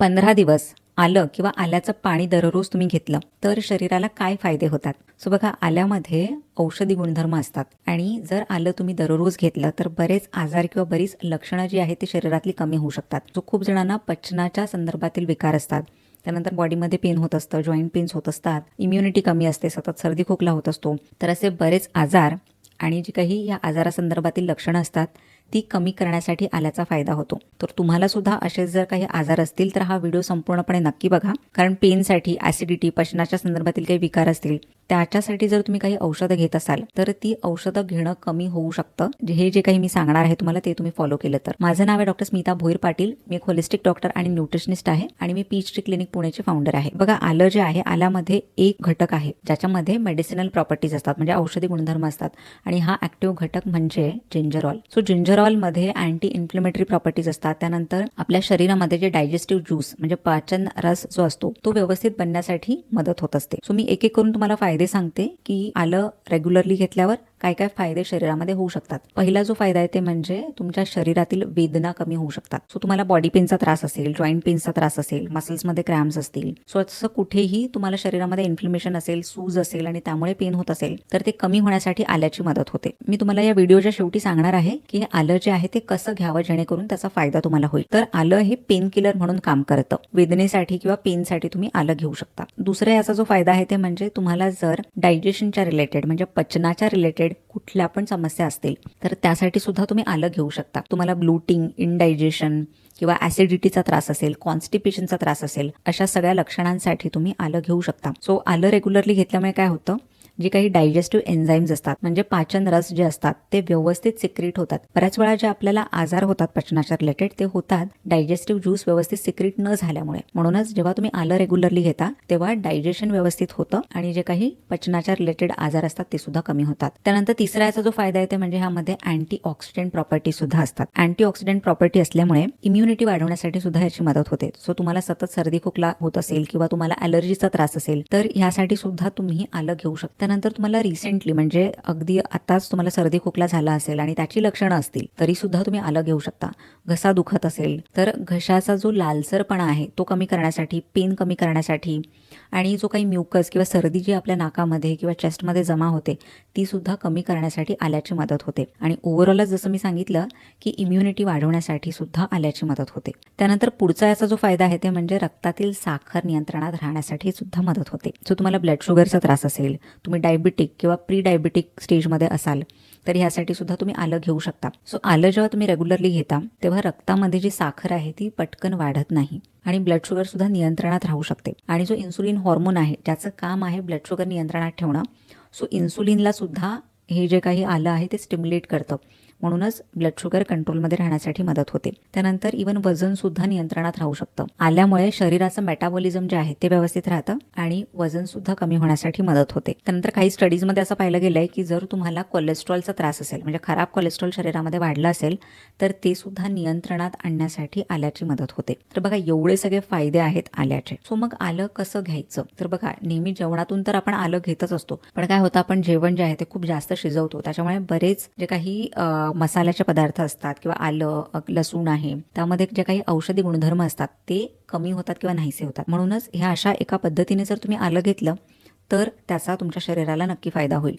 पंधरा दिवस आलं किंवा आल्याचं पाणी दररोज तुम्ही घेतलं तर शरीराला काय फायदे होतात? सो बघा आल्यामध्ये औषधी गुणधर्म असतात. आणि जर आलं तुम्ही दररोज घेतलं तर बरेच आजार किंवा बरीच लक्षणं जी आहेत ती शरीरातली कमी होऊ शकतात. सो खूप जणांना पचनाच्या संदर्भातील विकार असतात. त्यानंतर बॉडीमध्ये पेन होत असतं जॉईंट पेन्स होत असतात इम्युनिटी कमी असते सतत सर्दी खोकला होत असतो. तर असे बरेच आजार आणि जी काही या आजारासंदर्भातील लक्षणं असतात ती कमी करण्यासाठी आल्याचा फायदा होतो. तर तुम्हाला सुद्धा असेच जर काही आजार असतील तर हा व्हिडिओ संपूर्णपणे नक्की बघा. कारण पेनसाठी ॲसिडिटी पचनाच्या संदर्भातील काही विकार असतील त्याच्यासाठी जर तुम्ही काही औषधं घेत असाल तर ती औषधं घेणं कमी होऊ शकतं. जे- हे जे काही मी सांगणार आहे तुम्हाला ते तुम्ही फॉलो केलं तर. माझं नाव आहे डॉक्टर स्मिता भोईर पाटील. मी एक होलिस्टिक डॉक्टर आणि न्यूट्रिशनिस्ट आहे आणि मी पीच टी क्लिनिक पुण्याचे फाउंडर आहे. बघा आलं जे आहे आल्यामध्ये एक घटक आहे ज्याच्यामध्ये मेडिसिनल प्रॉपर्टीज असतात म्हणजे औषधी गुणधर्म असतात. आणि हा ऍक्टिव्ह घटक म्हणजे जिंजरॉल सो जिंजरॉलमध्ये अँटी इन्फ्लेमेटरी प्रॉपर्टीज असतात. त्यानंतर आपल्या शरीरामध्ये जे डायजेस्टिव्ह ज्यूस म्हणजे पाचन रस जो असतो तो व्यवस्थित बनण्यासाठी मदत होत असते. सो मी एक एक करून तुम्हाला फायदे सांगते की आलं रेग्युलरली घेतल्यावर काय काय फायदे शरीरामध्ये होऊ शकतात. पहिला जो फायदा आहे ते म्हणजे तुमच्या शरीरातील वेदना कमी होऊ शकतात. सो तुम्हाला बॉडी पेनचा त्रास असेल जॉईंट पेनचा त्रास असेल मसल्समध्ये क्रॅम्स असतील. सो असं कुठेही तुम्हाला शरीरामध्ये इन्फ्लेमेशन असेल सूज असेल आणि त्यामुळे पेन होत असेल तर ते कमी होण्यासाठी आल्याची मदत होते. मी तुम्हाला या व्हिडिओच्या शेवटी सांगणार आहे की हे आलं जे आहे ते कसं घ्यावं जेणेकरून त्याचा फायदा तुम्हाला होईल. तर आलं हे पेन किलर म्हणून काम करतं. वेदनेसाठी किंवा पेनसाठी तुम्ही आलं घेऊ शकता. दुसरा याचा जो फायदा आहे ते म्हणजे तुम्हाला जर डायजेशनच्या रिलेटेड म्हणजे पचनाच्या रिलेटेड कुठल्या पण समस्या असतील तर त्यासाठी सुद्धा तुम्ही आलं घेऊ शकता. तुम्हाला ब्लूटिंग इनडायजेशन किंवा ऍसिडिटीचा त्रास असेल कॉन्स्टिपेशनचा त्रास असेल अशा सगळ्या लक्षणांसाठी तुम्ही आलं घेऊ शकता. सो आलं रेग्युलरली घेतल्यामुळे काय होतं? जे काही डायजेस्टिव्ह एन्झाईम्स असतात म्हणजे पाचन रस जे असतात ते व्यवस्थित सिक्रीट होतात. बऱ्याच वेळा जे आपल्याला आजार होतात पचनाच्या रिलेटेड ते होतात डायजेस्टिव्ह ज्यूस व्यवस्थित सिक्रीट न झाल्यामुळे. म्हणूनच जेव्हा तुम्ही आलं रेग्युलरली घेता तेव्हा डायजेशन व्यवस्थित होतं आणि जे काही पचनाच्या रिलेटेड आजार असतात ते सुद्धा कमी होतात. त्यानंतर तिसरा याचा जो फायदा आहे ते म्हणजे ह्यामध्ये अँटी ऑक्सिडेंट प्रॉपर्टी सुद्धा असतात. अँटी ऑक्सिडेंट प्रॉपर्टी असल्यामुळे इम्युनिटी वाढवण्यासाठी सुद्धा याची मदत होते. सो तुम्हाला सतत सर्दी खोकला होत असेल किंवा तुम्हाला अलर्जीचा त्रास असेल तर ह्यासाठी सुद्धा तुम्ही आलं घेऊ शकता. त्यानंतर तुम्हाला रिसेंटली म्हणजे अगदी आताच तुम्हाला सर्दी खोकला झाला असेल आणि त्याची लक्षणं असतील तरी सुद्धा तुम्ही आलं घेऊ शकता. घसा दुखत असेल तर घशाचा जो लालसरपणा आहे तो कमी करण्यासाठी पेन कमी करण्यासाठी आणि जो काही म्युकस किंवा सर्दी जी आपल्या नाकामध्ये किंवा चेस्टमध्ये जमा होते ती सुद्धा कमी करण्यासाठी आल्याची मदत होते. आणि ओव्हरऑलच जसं मी सांगितलं की इम्युनिटी वाढवण्यासाठी सुद्धा आल्याची मदत होते. त्यानंतर पुढचा याचा जो फायदा आहे ते म्हणजे रक्तातील साखर नियंत्रणात राहण्यासाठी सुद्धा मदत होते. सो तुम्हाला ब्लड शुगरचा त्रास असेल तुम्ही डायबिटिक किंवा प्री डायबिटिक स्टेजमध्ये असाल तर ह्यासाठी सुद्धा तुम्ही आलं घेऊ शकता. सो आलं जेव्हा तुम्ही रेग्युलरली घेता तेव्हा रक्तामध्ये जी साखर आहे ती पटकन वाढत नाही आणि ब्लड शुगर सुद्धा नियंत्रणात राहू शकते. आणि जो इन्सुलिन हॉर्मोन आहे ज्याचं काम आहे ब्लड शुगर नियंत्रणात ठेवणं सो इन्सुलिनला सुद्धा हे जे काही आलं आहे ते स्टिम्युलेट करतं. म्हणूनच ब्लड शुगर कंट्रोलमध्ये राहण्यासाठी मदत होते. त्यानंतर इवन वजन सुद्धा नियंत्रणात राहू शकतं. आल्यामुळे शरीराचं मेटाबॉलिझम जे आहे ते व्यवस्थित राहतं आणि वजन सुद्धा कमी होण्यासाठी मदत होते. त्यानंतर काही स्टडीजमध्ये असं पाहिलं गेलंय की जर तुम्हाला कोलेस्ट्रॉलचा त्रास असेल म्हणजे खराब कोलेस्ट्रॉल शरीरामध्ये वाढलं असेल तर ते सुद्धा नियंत्रणात आणण्यासाठी आल्याची मदत होते. तर बघा एवढे सगळे फायदे आहेत आल्याचे. सो मग आलं कसं घ्यायचं? तर बघा नेहमी जेवणातून तर आपण आलं घेतच असतो. पण काय होतं आपण जेवण जे आहे ते खूप जास्त शिजवतो. त्याच्यामुळे बरेच जे काही मसाल्याचे पदार्थ असतात किंवा आलं लसूण आहे त्यामध्ये जे काही औषधी गुणधर्म असतात ते कमी होतात किंवा नाहीसे होतात. म्हणूनच ह्या अशा एका पद्धतीने जर तुम्ही आलं घेतलं तर त्याचा तुमच्या शरीराला नक्की फायदा होईल.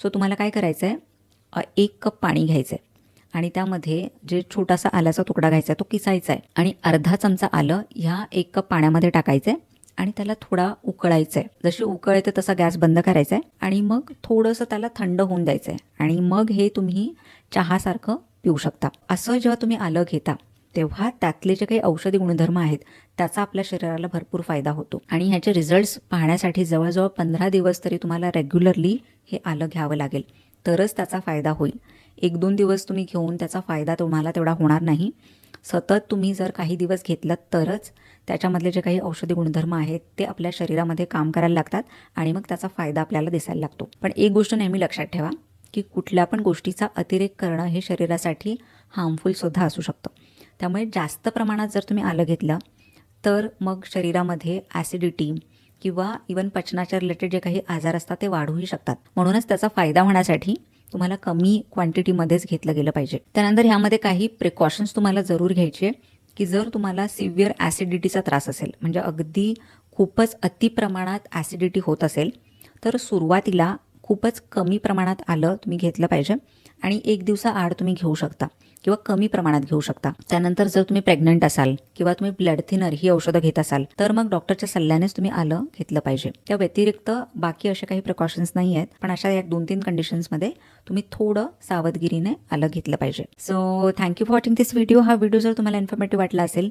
सो तुम्हाला काय करायचं आहे एक कप पाणी घ्यायचं आहे आणि त्यामध्ये जे छोटासा आल्याचा तुकडा घ्यायचा आहे तो किसायचा आहे आणि अर्धा चमचा आलं ह्या एक कप पाण्यामध्ये टाकायचं आहे आणि त्याला थोडा उकळायचं आहे जशी उकळ येते तसा गॅस बंद करायचा आहे आणि मग थोडंसं त्याला थंड होऊन द्यायचं आहे आणि मग हे तुम्ही चहासारखं पिऊ शकता. असं जेव्हा तुम्ही आलं घेता तेव्हा त्यातले जे काही औषधी गुणधर्म आहेत त्याचा आपल्या शरीराला भरपूर फायदा होतो. आणि ह्याचे रिझल्ट्स पाहण्यासाठी जवळजवळ पंधरा दिवस तरी तुम्हाला रेग्युलरली हे आलं घ्यावं लागेल. तरच त्याचा फायदा होईल. एक दोन दिवस तुम्ही घेऊन त्याचा फायदा तुम्हाला तेवढा होणार नाही. सतत तुम्ही जर काही दिवस घेतलं तरच त्याच्यामधले जे काही औषधी गुणधर्म आहेत ते आपल्या शरीरामध्ये काम करायला लागतात आणि मग त्याचा फायदा आपल्याला दिसायला लागतो. पण एक गोष्ट नेहमी लक्षात ठेवा की कुठल्या पण गोष्टीचा अतिरेक करणं हे शरीरासाठी हार्मफुलसुद्धा असू शकतं. त्यामुळे जास्त प्रमाणात जर तुम्ही आलं घेतलं तर मग शरीरामध्ये ॲसिडिटी किंवा इवन पचनाच्या रिलेटेड जे काही आजार असतात ते वाढूही शकतात. म्हणूनच त्याचा फायदा होण्यासाठी तुम्हाला कमी क्वांटिटीमध्येच घेतलं गेलं पाहिजे. त्यानंतर ह्यामध्ये काही प्रिकॉशन्स तुम्हाला जरूर घ्यायचे की जर तुम्हाला सिव्हिअर ॲसिडिटीचा त्रास असेल म्हणजे अगदी खूपच अति प्रमाणात ॲसिडिटी होत असेल तर सुरुवातीला खूपच कमी प्रमाणात आलं तुम्ही घेतलं पाहिजे. आणि एक दिवसाआड तुम्ही घेऊ शकता किंवा कमी प्रमाणात घेऊ शकता. त्यानंतर जर तुम्ही प्रेग्नंट असाल किंवा तुम्ही ब्लड थिनर ही औषधं घेत असाल तर मग डॉक्टरच्या सल्ल्यानेच तुम्ही आलं घेतलं पाहिजे. त्या व्यतिरिक्त बाकी असे काही प्रिकॉशन्स नाही आहेत पण अशा या दोन तीन कंडिशन्समध्ये तुम्ही थोडं सावधगिरीने आलं घेतलं पाहिजे. So thank you for watching this video हा व्हिडिओ जर तुम्हाला इन्फॉर्मेटिव्ह वाटला असेल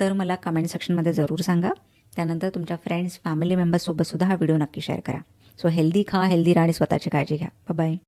तर मला कमेंट सेक्शनमध्ये जरूर सांगा. त्यानंतर तुमच्या फ्रेंड्स फॅमिली मेंबर्ससोबत सुद्धा हा व्हिडिओ नक्की शेअर करा. सो हेल्दी खा हेल्दी राहा आणि स्वतःची काळजी घ्या. बाय